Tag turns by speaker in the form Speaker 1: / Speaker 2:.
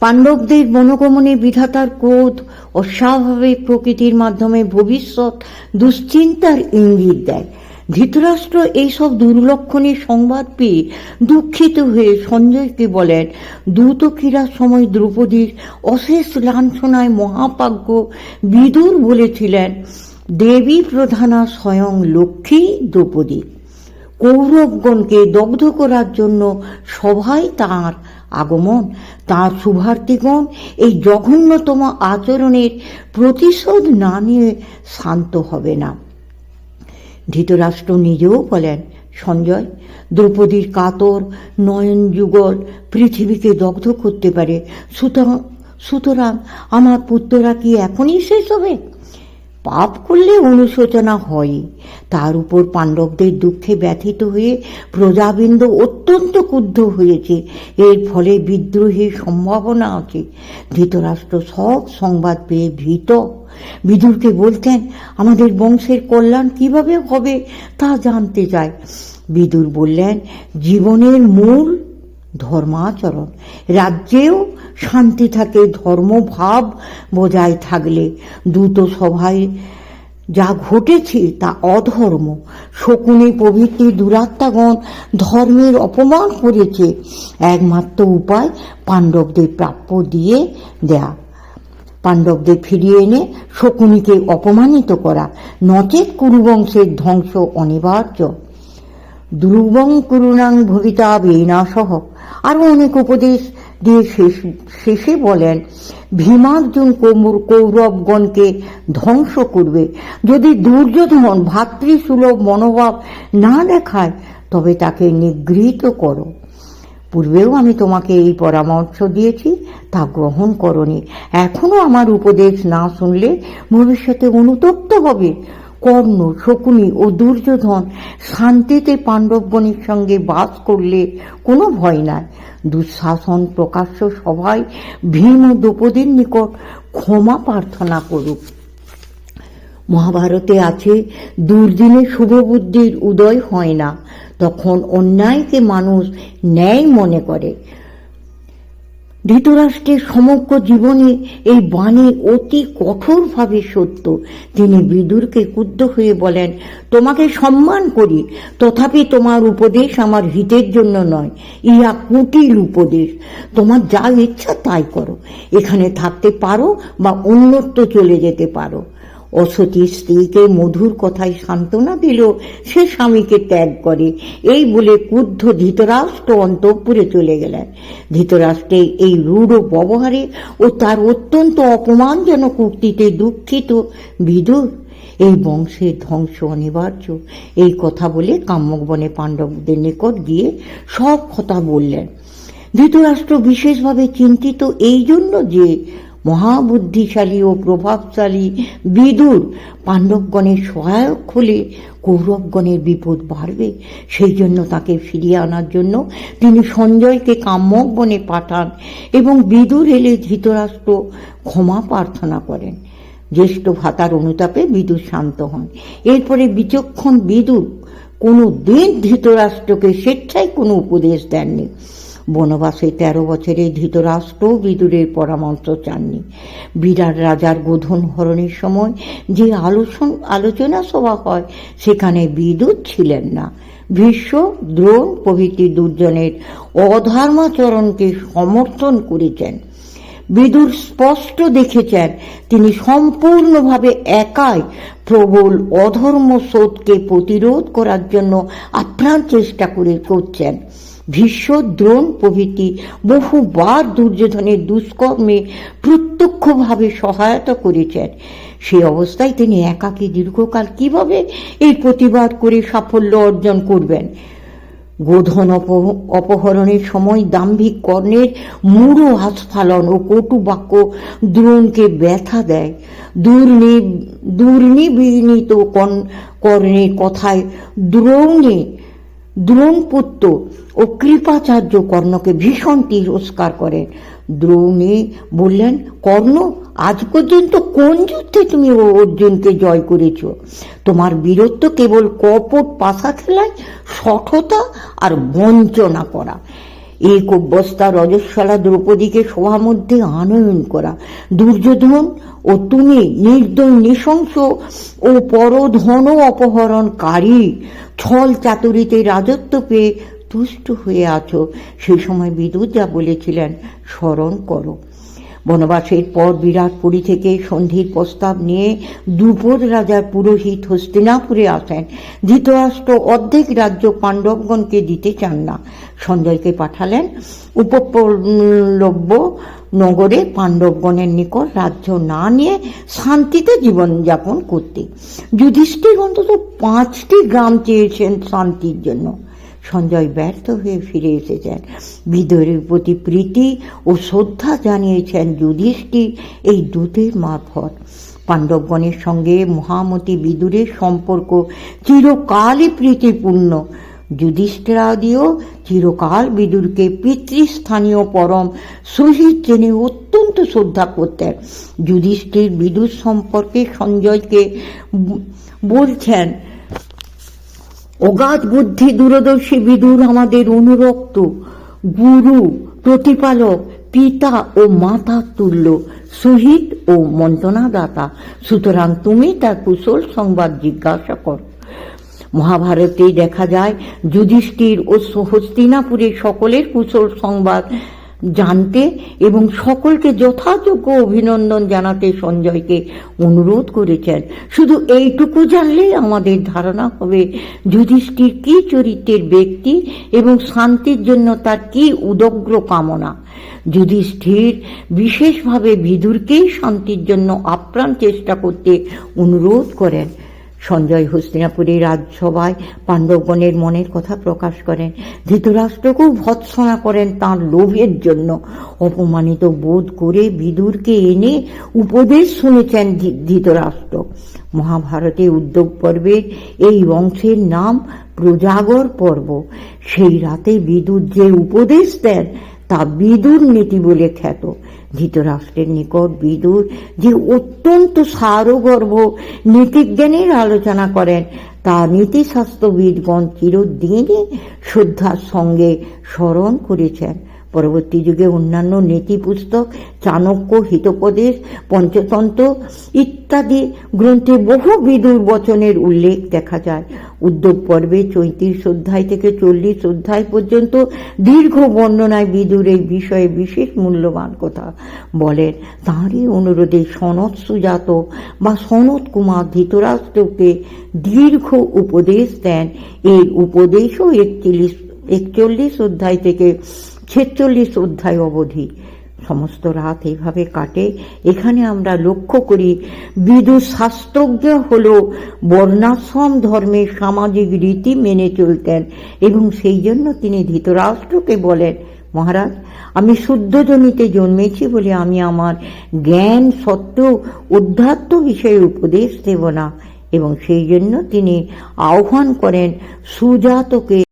Speaker 1: পাণ্ডবদের মনোগমনে বিধাতার ক্রোধ অস্বাভাবিক প্রকৃতির মাধ্যমে ভবিষ্যৎ দুশ্চিন্তার ইঙ্গিত দেয়। ধৃতরাষ্ট্র এইসব দুর্লক্ষণের সংবাদ পেয়ে দুঃখিত হয়ে সঞ্জয়কে বলেন, দ্রুত ক্রীড়ার সময় দ্রৌপদীর অশেষ লাঞ্ছনায় মহাপাগ্য বিদুর বলেছিলেন, দেবী প্রধানা স্বয়ং লক্ষ্মী দ্রৌপদী। কৌরবগণকে দগ্ধ করার জন্য সভায় তাঁর আগমন, তাঁর শুভার্থীগণ এই জঘন্যতম আচরণের প্রতিশোধ না নিয়ে শান্ত হবে না। ধৃতরাষ্ট্র নিজেও বলেন, সঞ্জয়, দ্রৌপদীর কাতর, নয়ন যুগল পৃথিবীকে দগ্ধ করতে পারে, সুতরাং সুতরাং আমার পুত্ররা কি এখনই শেষ হবে? পাপ করলে অনুশোচনা হয়। তার উপর পাণ্ডবদের দুঃখে ব্যথিত হয়ে প্রজাবৃন্দ অত্যন্ত ক্রুদ্ধ হয়েছে। এর ফলে বিদ্রোহের সম্ভাবনা আছে। ধৃতরাষ্ট্র সব সংবাদ পেয়ে ভীত। বিদুরকে বলতেন, আমাদের বংশের কল্যাণ কীভাবে হবে তা জানতে চায় বিদুর বললেন, জীবনের মূল ধর্মাচরণ। রাজ্যেও শান্তি থাকে, ধর্মভাব বজায় থাকলে। দ্রুত সভায় যা ঘটেছে তা অধর্ম। শকুনি প্রভৃতি দুরাত্মাগণ ধর্মের অপমান করেছে। একমাত্র উপায় পাণ্ডবদের প্রাপ্য দিয়ে দেয়া। পাণ্ডবদের ফিরিয়ে এনে শকুনিকে অপমানিত করা। নচেত কুরুবংশের ধ্বংস অনিবার্য। ধ্রুবং করুণাং ভবিতা বেনাসহ আরও অনেক উপদেশ দিয়ে শেষ, শেষে বলেন, ভীমার্জুন কৌর কৌরবগণকে ধ্বংস করবে। যদি দুর্যোধন ভাতৃসুলভ মনোভাব না দেখায়, তবে তাকে নিগৃহীত করো। পূর্বেও আমি তোমাকে এই পরামর্শ দিয়েছি, তা গ্রহণ করনি। এখনও আমার উপদেশ না শুনলে ভবিষ্যতে অনুতপ্ত হবে। কর্ণ, শকুনি ও দুর্যোধন শান্তিতে পাণ্ডবগণের সঙ্গে বাস করলে কোনো ভয় নাই। দুঃশাসন প্রকাশ্য সবাই ভীম ও দ্রৌপদীর নিকট ক্ষমা প্রার্থনা করুক। মহাভারতে আছে, দুর্দিনে শুভবুদ্ধির উদয় হয় না। তখন অন্যায়কে মানুষ ন্যায় মনে করে। ধৃতরাষ্ট্রের সমগ্র জীবনে এই বাণী অতি কঠোরভাবে সত্য। তিনি বিদুরকে ক্রুদ্ধ হয়ে বলেন, তোমাকে সম্মান করি, তথাপি তোমার উপদেশ আমার হিতের জন্য নয়, ইহা কুটিল উপদেশ। তোমার যা ইচ্ছা তাই করো। এখানে থাকতে পারো বা অন্যত্র চলে যেতে পারো। অসতী স্ত্রীকে মধুর কথায় সান্ত্বনা দিল, সে স্বামীকে ত্যাগ করে। এই বলে ক্রুদ্ধ ধৃতরাষ্ট্র অন্তঃপুরে চলে গেলেন। ধৃতরাষ্ট্রের এই রূঢ় ব্যবহারে ও তার অত্যন্ত অপমানজনক উক্তিতে দুঃখিত বিদুর। এই বংশের ধ্বংস অনিবার্য। এই কথা বলে কাম্যক বনে পাণ্ডবদের নিকট গিয়ে সব কথা বললেন। ধৃতরাষ্ট্র বিশেষভাবে চিন্তিত এই জন্য যে মহাবুদ্ধিশালী ও প্রভাবশালী বিদুর পাণ্ডবগণের সহায়ক হলে কৌরবগণের বিপদ বাড়বে। সেই জন্য তাকে ফিরিয়ে আনার জন্য তিনি সঞ্জয়কে কাম্যক বনে পাঠান এবং বিদুর এলে ধৃতরাষ্ট্র ক্ষমা প্রার্থনা করেন। জ্যেষ্ঠ ভাতার অনুতাপে বিদুর শান্ত হন। এরপরে বিচক্ষণ বিদুর কোনো দিন ধৃতরাষ্ট্রকে স্বেচ্ছায় কোনো উপদেশ দেননি। বনবাসে তেরো বছরে ধৃতরাষ্ট্র বিদুরের পরামর্শ চাননি। বিরাট রাজার গোধন হরণের সময় যে আলোচন আলোচনা সভা হয়, সেখানে বিদুর ছিলেন না। ভীষ্ম, দ্রোণ প্রভৃতি দুর্জনের অধর্মাচরণকে সমর্থন করেছেন। বিদুর স্পষ্ট দেখেছেন, তিনি সম্পূর্ণভাবে একাই প্রবল অধর্ম স্রোতকে প্রতিরোধ করার জন্য আপ্রাণ চেষ্টা করে করছেন। ভীষ্ম দ্রোণ প্রভৃতি বহুবার দুর্যোধনের দুষ্কর্মে প্রত্যক্ষভাবে সহায়তা করেছেন। সেই অবস্থায় তিনি একাকী দীর্ঘকাল কীভাবে এই প্রতিবাদ করে সাফল্য অর্জন করবেন? গোধন অপহরণের সময় দাম্ভিক কর্ণের মূঢ় আস্ফালন ও কটু বাক্য দ্রোণকে ব্যথা দেয়। দুর্নি, দুর্নিবিনীত কর্ণের কথায় দ্রোণে, দ্রোণপুত্র ও কৃপাচার্য কর্ণকে ভীষণ তিরস্কার করেন দ্রোণী বললেন, কর্ণ, আজ পর্যন্ত কোন যুদ্ধে তুমি অর্জুনকে জয় করেছ? তোমার বীরত্ব কেবল কপট পাশা খেলায় সঠতা আর বঞ্চনা করা। এক অভ্যস্তা রজস্বলা দ্রৌপদীকে সভা মধ্যে আনয়ন করা। দুর্যোধন ও তুমি নির্দয়, নৃশংস ও পরধন অপহরণকারী ছল চাতুরিতে রাজত্ব পেয়ে তুষ্ট হয়ে আছো। সেই সময় বিদুর যা বলেছিলেন, স্মরণ করো। বনবাসের পর বিরাটপুরী থেকে সন্ধির প্রস্তাব নিয়ে দুপদ রাজার পুরোহিত হস্তিনাপুরে আসেন। ধৃতরাষ্ট্র অর্ধেক রাজ্য পাণ্ডবগণকে দিতে চান না। সঞ্জয়কে পাঠালেন। উপপলব্য নগরে পাণ্ডবগণের নিকট রাজ্য না নিয়ে শান্তিতে জীবনযাপন করতে। যুধিষ্ঠির অন্তত পাঁচটি গ্রাম চেয়েছেন শান্তির জন্য। সঞ্জয় ব্যর্থ হয়ে ফিরে এসেছেন। বিদরের প্রতি প্রীতি ও শ্রদ্ধা জানিয়েছেন যুধিষ্ঠির এই দূতের মারফত। পাণ্ডবগণের সঙ্গে মহামতি বিদুরের সম্পর্ক চিরকালই প্রীতিপূর্ণ। যুধিষ্ঠিরাদিও চিরকাল বিদুরকে পিতৃস্থানীয় পরম শহীদ জেনে অত্যন্ত শ্রদ্ধা করতেন। যুধিষ্ঠির বিদুর সম্পর্কে সঞ্জয়কে বলছেন অগাধ বুদ্ধি দূরদর্শী বিদুর আমাদের অনুরক্ত। গুরু, প্রতিপালক, পিতা ও মাতা তুল্য, শহীদ ও মন্ত্রণাদাতা। সুতরাং তুমি তার কুশল সংবাদ জিজ্ঞাসা করো। মহাভারতে দেখা যায়, যুধিষ্ঠির ও হস্তিনাপুরের সকলের কুশল সংবাদ জানতে এবং সকলকে যথাযোগ্য অভিনন্দন জানাতে সঞ্জয়কে অনুরোধ করেছেন। শুধু এইটুকু জানলেই আমাদের ধারণা হবে যুধিষ্ঠির কি চরিত্রের ব্যক্তি এবং শান্তির জন্য তার কি উদগ্র কামনা। যুধিষ্ঠির বিশেষভাবে বিদুরকেই শান্তির জন্য আপ্রাণ চেষ্টা করতে অনুরোধ করেন। সঞ্জয় হস্তিনাপুরের রাজসভায় পাণ্ডবগণের মনের কথা প্রকাশ করেন। ধৃতরাষ্ট্রকেও ভৎসনা করেন তাঁর লোভের জন্য। অপমানিত বোধ করে বিদুরকে এনে উপদেশ শুনেছেন ধৃতরাষ্ট্র। মহাভারতে উদ্যোগ পর্বের এই অংশের নাম প্রজাগর পর্ব। সেই রাতে বিদুর যে উপদেশ দেন, তা বিদুর নীতি বলে খ্যাত। ধৃতরাষ্ট্রের নিকট বিদুর, যে অত্যন্ত সারগর্ভ নীতিজ্ঞানের আলোচনা করেন, তা নীতিশাস্ত্রবিদগণ চিরদিনই শ্রদ্ধার সঙ্গে স্মরণ করেছেন। পরবর্তী যুগে অন্যান্য নীতি পুস্তক, চাণক্য, হিতোপদেশ, পঞ্চতন্ত্র ইত্যাদি গ্রন্থে বহু বিদুর বচনের উল্লেখ দেখা যায়। উদ্যোগ পর্বে চৈত্রিশ অধ্যায় থেকে চল্লিশ অধ্যায় পর্যন্ত দীর্ঘ বর্ণনায় বিদুর এই বিষয়ে বিশেষ মূল্যবান কথা বলেন। তাঁরই অনুরোধে সনৎ সুজাত বা সনৎ কুমার ধৃতরাষ্ট্রকে দীর্ঘ উপদেশ দেন। এই উপদেশও একচল্লিশ একচল্লিশ অধ্যায় থেকে ছেচল্লিশ অধ্যায় অবধি। সমস্ত রাত এইভাবে কাটে। এখানে আমরা লক্ষ্য করি, বিদু শাস্ত্রজ্ঞ হল বর্ণাশ্রম ধর্মের সামাজিক রীতি মেনে চলতেন এবং সেই জন্য তিনি ধৃতরাষ্ট্রকে বলেন, মহারাজ, আমি শুদ্ধ জমিতে জন্মেছি বলে আমি আমার জ্ঞান সত্ত্বেও অধ্যাত্ম বিষয়ে উপদেশ দেব না। এবং সেই জন্য তিনি আহ্বান করেন, সুজাতকে